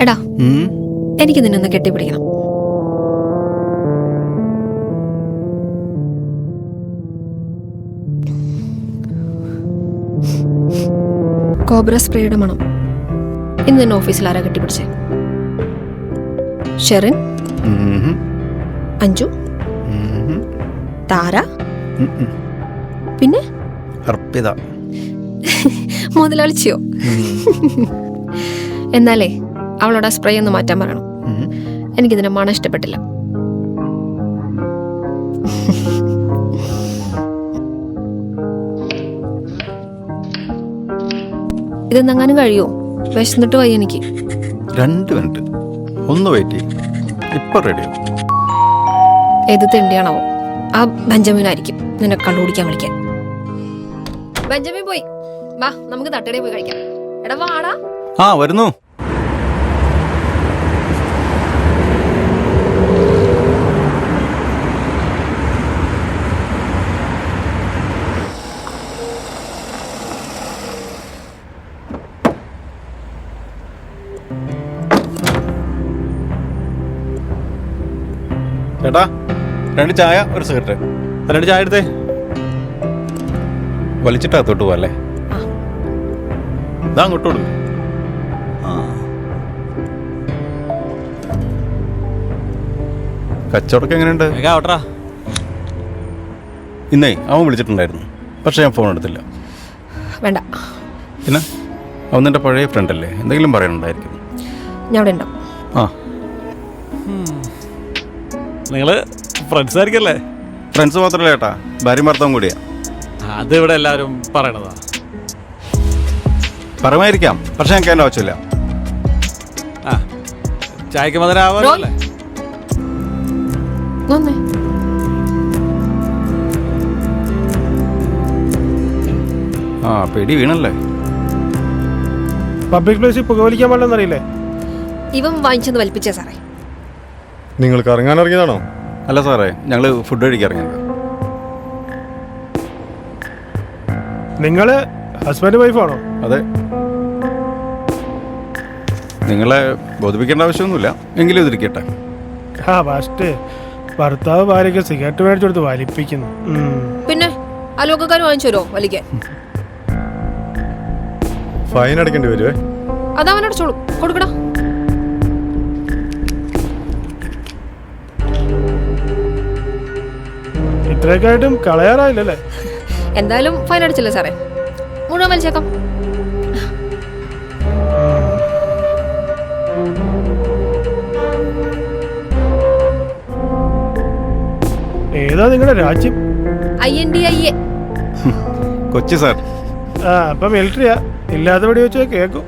എടാ. എനിക്ക് നിന്നൊന്ന് കെട്ടിപ്പിടിക്കണം. കോബ്ര സ്പ്രേയുടെ മണം. ഇന്ന് തന്നെ ഓഫീസിൽ ആരാ കെട്ടിപ്പിടിച്ചേ? ഷെറിൻ. അഞ്ജു. താര. പിന്നെ? അർപ്പിത. മുതലാളിച്ചിയോ? എന്നാലേ അവളോട് ആ സ്പ്രേ ഒന്ന് മാറ്റാൻ പറയണം. എനിക്കിതിന്റെ മണം ഇഷ്ടപ്പെട്ടില്ല. ഇതെന്നെങ്ങാനും കഴിയോ? വിശന്നിട്ട് വയ്യ എനിക്ക്. രണ്ട് മിനിറ്റ്. ഒന്ന് വെയിറ്റ് ചെയ്യും. ഇപ്പൊ റെഡിയാവും ഏത് തെണ്ടിയാണാവോ ആ ബെഞ്ചമിനായിരിക്കും. നിന്നെ കണ്ടുപിടിക്കാൻ വിളിക്കാൻ. ബെഞ്ചമിൻ പോയി. വാ നമുക്ക് തട്ടടി പോയി കഴിക്കാം. എടാ വാടാ. ആ വരുന്നു. ചേട്ടാ രണ്ട് ചായ ഒരു സിഗരറ്റ്. രണ്ട് ചായ എടുത്തേ. വലിച്ചിട്ട് അകത്തോട്ട് പോവല്ലേ? ആ. ഇതാ അങ്ങോട്ട് കൊടുക്കും. കച്ചവടമൊക്കെ എങ്ങനെയുണ്ട്? ആവട്ടാ ഇന്നേ അവൻ വിളിച്ചിട്ടുണ്ടായിരുന്നു. പക്ഷെ ഞാൻ ഫോൺ എടുത്തില്ല. വേണ്ട. പിന്നെ? അവൻ നിന്റെ പഴയ ഫ്രണ്ട് അല്ലേ? എന്തെങ്കിലും പറയാനുണ്ടായിരിക്കും. ഞാൻ അവിടെ ഉണ്ടാവും. ആ. നിങ്ങൾ ഫ്രണ്ട്സ് ആയിരിക്കല്ലേ? ഫ്രണ്ട്സ് മാത്രമല്ല ചേട്ടാ ഭാര്യ ഭർത്താവും കൂടിയാ. അത് ഇവിടെ എല്ലാവരും പറയണതാ. പറയുമായിരിക്കാം. പക്ഷെ ഞങ്ങൾക്ക് അതിന്റെ ആവശ്യമില്ല. ആ ചായക്ക് മധുരാവാറല്ലേ വന്നേ. ആ പേടി വീണല്ലേ? പബ്ലിക് പ്ലേസിൽ പുകവലിക്കാൻ പാടില്ലെന്നറിയില്ലേ? ഇവൻ വാങ്ങിച്ചെന്ന് വലിപ്പിച്ചേ സാറേ. നിങ്ങൾ കറങ്ങാൻ ഇറങ്ങിയതാണോ? അല്ല സാറേ ഞങ്ങൾ ഫുഡ് കഴിക്കാൻ ഇറങ്ങിയത്. നിങ്ങൾ ഹസ്ബൻഡ് വൈഫാണോ അതെ. നിങ്ങളെ ബോധിപ്പിക്കേണ്ട ആവശ്യമൊന്നുമില്ല. എങ്കിലും ഇതിരിക്കട്ടെ. ആ ഫസ്റ്റ് ഭർത്താവ് ഭാര്യയ്ക്ക് സിഗരറ്റ് മേടിച്ചെടുത്ത് വലിപ്പിക്കുന്നു. പിന്നെ അലോകക്കാർ വാങ്ങിച്ചു തരുമോ വലിക്കാൻ? ഫൈൻ അടക്കേണ്ടി വരുവേ. അതവനടച്ചോളൂ കൊടുക്കടാ. ഇത്രയൊക്കെ ആയിട്ടും കളയാറായില്ലല്ലേ? എന്തായാലും ഫൈൻ അടിച്ചില്ല സാറേ. മുഴുവൻ വലിച്ചേക്കാം ഏതാ നിങ്ങളുടെ രാജ്യം? I N D I A. Kochi sir. ആ അപ്പൊ മിലിറ്ററിയാ ഇല്ലാത്ത വെടി വെച്ചാൽ കേക്കും.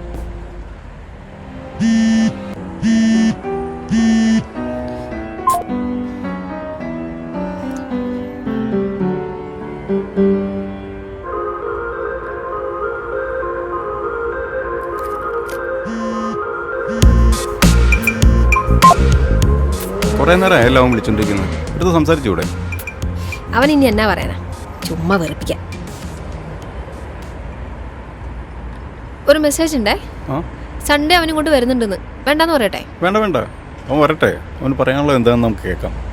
കുറേ നേരം ആയല്ലോ അവൻ വിളിച്ചോണ്ടിരിക്കുന്നത് എടുത്ത് സംസാരിച്ചൂടെ? അവൻ ഇനി എന്നാ പറയാനാ? ചുമ്മാ വെറുപ്പിക്കാൻ. ഒരു മെസ്സേജ് ഉണ്ടേ? ആ? സൺഡേ അവനും കൊണ്ട് വരുന്നുണ്ടെന്ന്. വേണ്ടെന്ന് പറയട്ടെ? വേണ്ട വേണ്ട. അവൻ വരട്ടെ. അവന് പറയാനുള്ളത് എന്താണെന്ന് നമുക്ക് കേൾക്കാം.